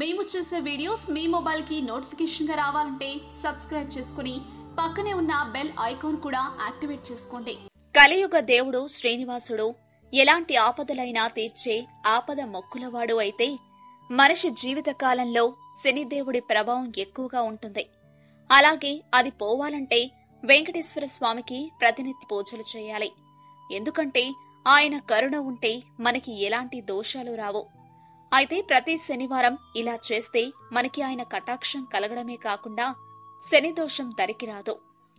మేము చేసే వీడియోస్ మీ మొబైల్కి నోటిఫికేషన్గా రావాలంటే సబ్స్క్రైబ్ చేసుకుని పక్కనే ఉన్న బెల్ ఐకాన్ కూడా యాక్టివేట్ చేసుకోండి. కలియుగ దేవుడు శ్రీనివాసుడు ఎలాంటి ఆపదలైనా తీర్చే ఆపద మొక్కులవాడు అయితే మనిషి జీవిత కాలంలో శనిదేవుడి ప్రభావం ఎక్కువగా ఉంటుంది. అలాగే అది పోవాలంటే వెంకటేశ్వర స్వామికి ప్రతినిత్య పూజలు చేయాలి. ఎందుకంటే ఆయన కరుణ ఉంటే మనకి ఎలాంటి దోషాలు రావు. అయితే ప్రతి శనివారం ఇలా చేస్తే మనకి ఆయన కటాక్షం కలగడమే కాకుండా శని దోషం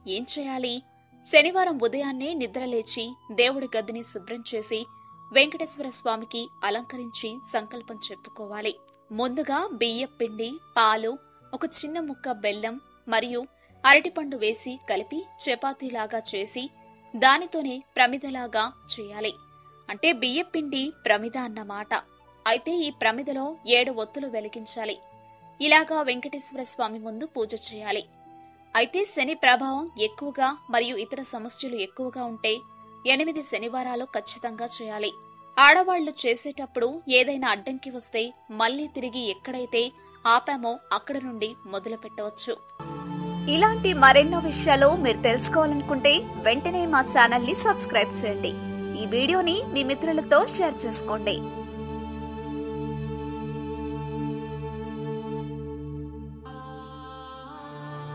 ఏం చేయాలి? శనివారం ఉదయాన్నే నిద్రలేచి దేవుడి గదిని శుభ్రం చేసి వెంకటేశ్వర స్వామికి అలంకరించి సంకల్పం చెప్పుకోవాలి. ముందుగా బియ్యం పిండి పాలు ఒక చిన్న ముక్క బెల్లం మరియు అరటిపండు వేసి కలిపి చపాతీలాగా చేసి దానితోనే ప్రమిదలాగా చేయాలి. అంటే బియ్యం పిండి ప్రమిద అన్నమాట. అయితే ఈ ప్రమిదలో ఏడు ఒత్తులు వెలిగించాలి. ఇలాగా వెంకటేశ్వర స్వామి ముందు పూజ చేయాలి. అయితే శని ప్రభావం ఎక్కువగా మరియు ఇతర సమస్యలు ఎక్కువగా ఉంటే ఎనిమిది శనివారాలు ఖచ్చితంగా చేయాలి. ఆడవాళ్ళు చేసేటప్పుడు ఏదైనా అడ్డంకి వస్తే మళ్ళీ తిరిగి ఎక్కడైతే ఆపామో అక్కడ నుండి మొదలు పెట్టవచ్చు. ఇలాంటి మరెన్నో విషయాలు మీరు తెలుసుకోవాలనుకుంటే వెంటనే మా ఛానల్ని సబ్స్క్రైబ్ చేయండి. ఈ వీడియోని మీ మిత్రులతో షేర్ చేసుకోండి.